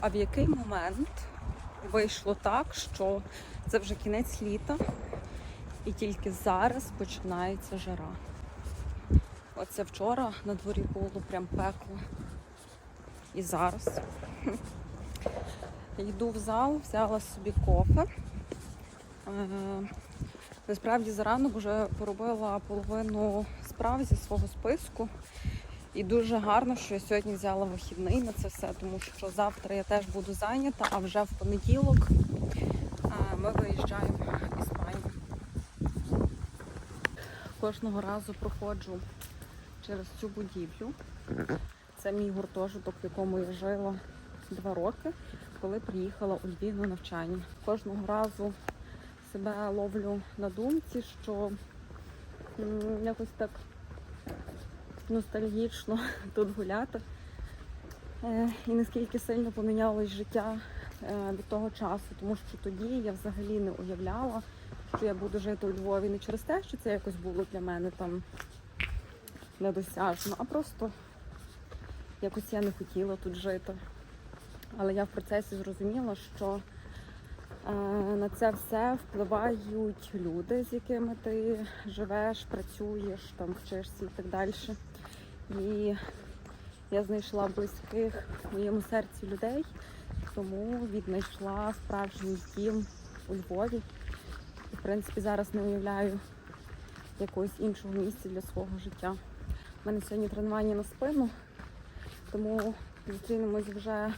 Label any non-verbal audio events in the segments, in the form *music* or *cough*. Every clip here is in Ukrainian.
А в який момент вийшло так, що це вже кінець літа, і тільки зараз починається жара. Оце вчора на дворі було прям пекло. І зараз. *laughs* Йду в зал, взяла собі кофе. Е, Насправді заранок вже поробила половину справ зі свого списку. І дуже гарно, що я сьогодні взяла вихідний на це все, тому що завтра я теж буду зайнята, а вже в понеділок е, ми виїжджаємо в Іспанію. Кожного разу проходжу через цю будівлю. Це мій гуртожиток, в якому я жила два роки, коли приїхала у Львів на навчання. Кожного разу себе ловлю на думці, що якось так ностальгічно *laughs* тут гуляти. Е, І наскільки сильно помінялось життя е, від того часу, тому що тоді я взагалі не уявляла, що я буду жити у Львові не через те, що це якось було для мене там недосяжно, а просто якось я не хотіла тут жити. Але я в процесі зрозуміла, що е, на це все впливають люди, з якими ти живеш, працюєш, там вчишся і так далі. І я знайшла близьких в моєму серці людей, тому віднайшла справжній дім у Львові. І, в принципі, зараз не уявляю якогось іншого місця для свого життя. У мене сьогодні тренування на спину, тому зустрінемось вже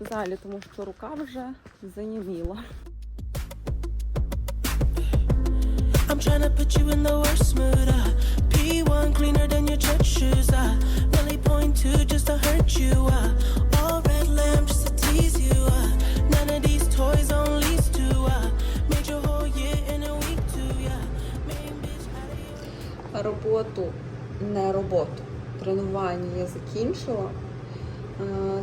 в залі, тому що рука вже заніміла. I'm trying to put you in the worst mood. Uh. P1 cleaner than your church shoes. I Really point to just to hurt you. I All red lamp just to tease you. Uh. None of these toys on lease to. Uh. Made your whole year in a week too. Yeah. Main bitch out of your роботу, не роботу. Тренування я закінчила.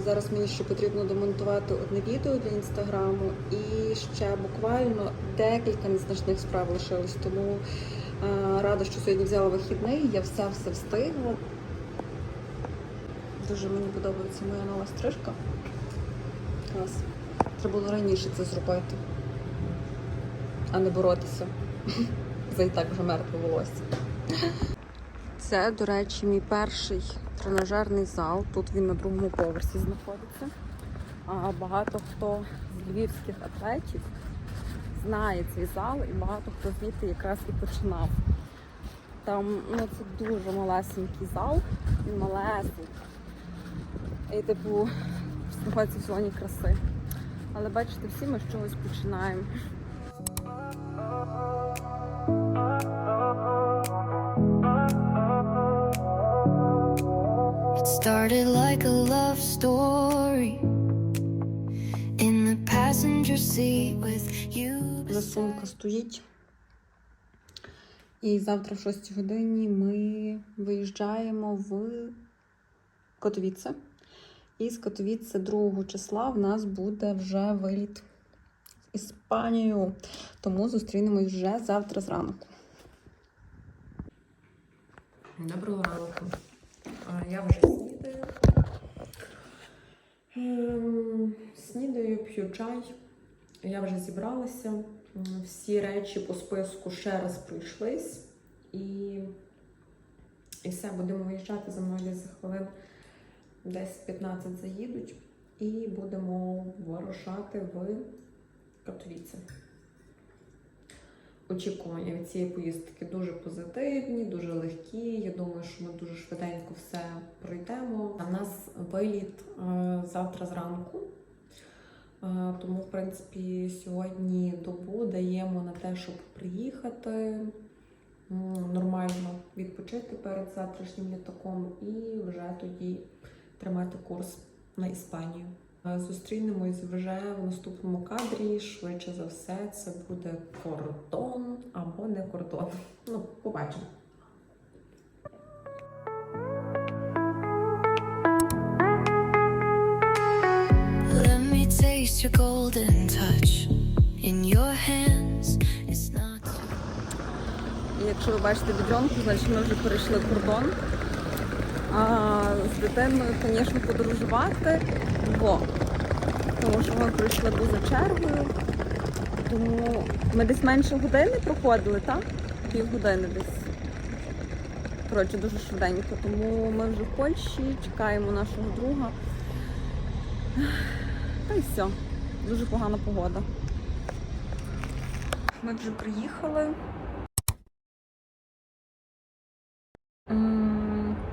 Зараз мені ще потрібно домонтувати одне відео для інстаграму і ще буквально декілька незначних справ лишилось. Тому рада, що сьогодні взяла вихідний, я все все встигла. Дуже мені подобається моя нова стрижка. Клас. Треба було раніше це зробити, а не боротися *laughs* за і так вже мертве волосся. Це, до речі, мій перший тренажерний зал. Тут він на другому поверсі знаходиться. А багато хто з львівських атлетів знає цей зал, і багато хто звідти якраз і починав. Там ну, це дуже малесенький зал, він малесенький. І типу знаходиться в зоні краси. Але бачите, всі ми з чогось починаємо. Started like a love story in the passenger seat with you. Засумка стоїть. І завтра в 6 годині ми виїжджаємо в Котовіце. І з Котовіце 2 числа в нас буде вже виліт в Іспанію. Тому зустрінемось вже завтра зранку. Доброго ранку. А, Я вже снідаю. Ем, Снідаю, п'ю чай. Я вже зібралася. Всі речі по списку ще раз пройшлись. І, і все, будемо виїжджати за мною десь за хвилин 10-15 заїдуть. І будемо вирушати в Катовіце. Очікування від цієї поїздки дуже позитивні, дуже легкі. Я думаю, що ми дуже швиденько все пройдемо. У нас виліт е, завтра зранку. Е, Тому, в принципі, сьогодні добу даємо на те, щоб приїхати нормально відпочити перед завтрашнім літаком і вже тоді тримати курс на Іспанію. Е, Зустрінемось вже в наступному кадрі. Швидше за все, це буде кордон або не кордон. Ну, побачимо. Your golden touch in your hands. It's not. Якщо ви бачите бідронку, значить ми вже перейшли кордон. А з дитиною, звісно, подорожувати. Бо тому що ми пройшли поза чергою. Тому ми десь менше години проходили, так? Півгодини десь. Коротше, дуже швиденько. Тому ми вже в Польщі, чекаємо нашого друга. Та й все. Дуже погана погода. Ми вже приїхали.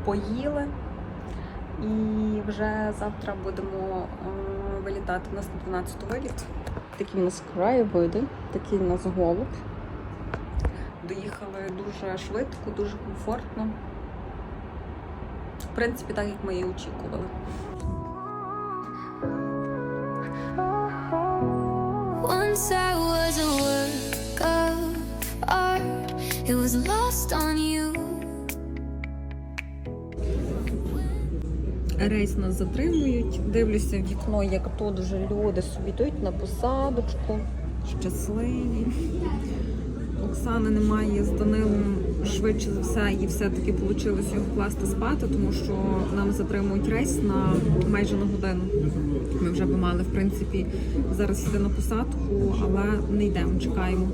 Поїли. І вже завтра будемо е, вилітати. У нас на 12 виліт. Такий у нас краєвиди, такий у нас голуб. Доїхали дуже швидко, дуже комфортно. В принципі, так як ми і очікували. Once I was a work of art, it was lost on you. Рейс нас затримують. Дивлюся в вікно, як тут вже люди собі йдуть на посадочку, щасливі. Оксани немає з Данилом швидше за все, і все-таки вийшло його вкласти спати, тому що нам затримують рейс на майже на годину. Ми вже би мали, в принципі, зараз йти на посадку, але не йдемо, чекаємо.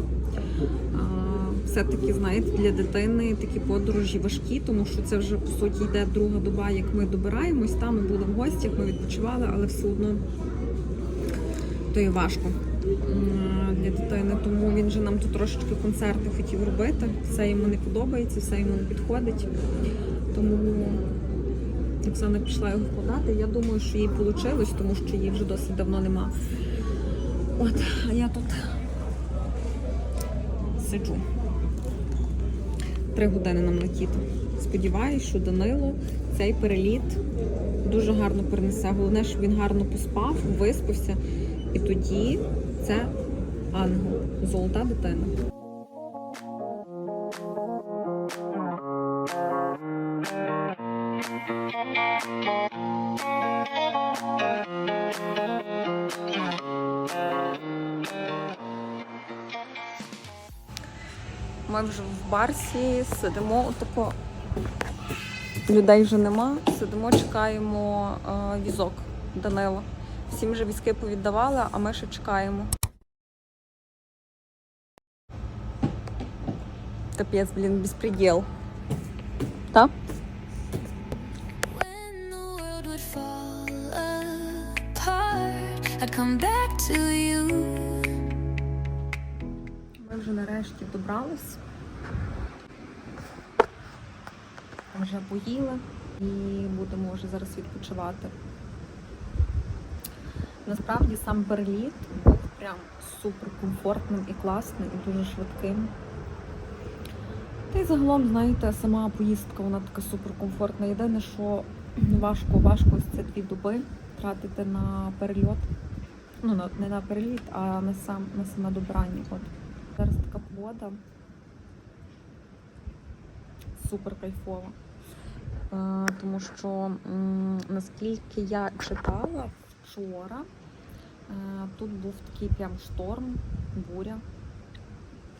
Все-таки, знаєте, для дитини такі подорожі важкі, тому що це вже по суті йде друга доба, як ми добираємось. Там ми були в гостях, ми відпочивали, але все одно то є важко для дитини. Тому він же нам тут трошечки концерти хотів робити. Все йому не подобається, все йому не підходить. Тому Оксана пішла його вкладати. Я думаю, що їй вийшло, тому що її вже досить давно нема. От, а я тут сиджу. Три години нам летіти. Сподіваюсь, що Данило цей переліт дуже гарно перенесе. Головне, щоб він гарно поспав, виспався. І тоді це ангел, золота дитина. Ми вже в барсі сидимо отако. Людей вже нема. Сидимо, чекаємо е, візок Данила. Всім вже візки повіддавали, а ми ще чекаємо. Come back to you. Ми вже нарешті добрались. Вже поїли і будемо вже зараз відпочивати. Насправді сам переліт був прям супер комфортним і класним, і дуже швидким. Та й загалом, знаєте, сама поїздка вона така суперкомфортна. Єдине, що важко, важко ось ці дві доби тратити на перельот. Ну, не на переліт, а на сам на саме добрання. От. Зараз така погода. Супер кайфова. Е, тому що наскільки я читала вчора, е, тут був такий прям шторм, буря.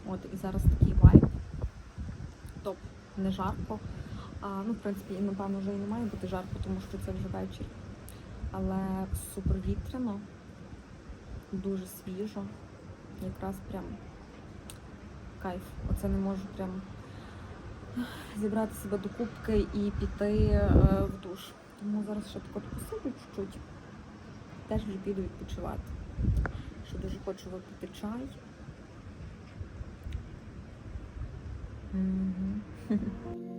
От і зараз такий вайб. Топ, не жарко. А, ну, в принципі, і напевно вже і не має бути жарко, тому що це вже вечір. Але супер вітряно, дуже свіжо. Якраз прям кайф. Оце не можу прям зібрати себе до кубки і піти е, в душ. Тому зараз ще тако посиду чуть-чуть. Теж вже піду відпочивати. Що дуже хочу випити чай. 嗯哼。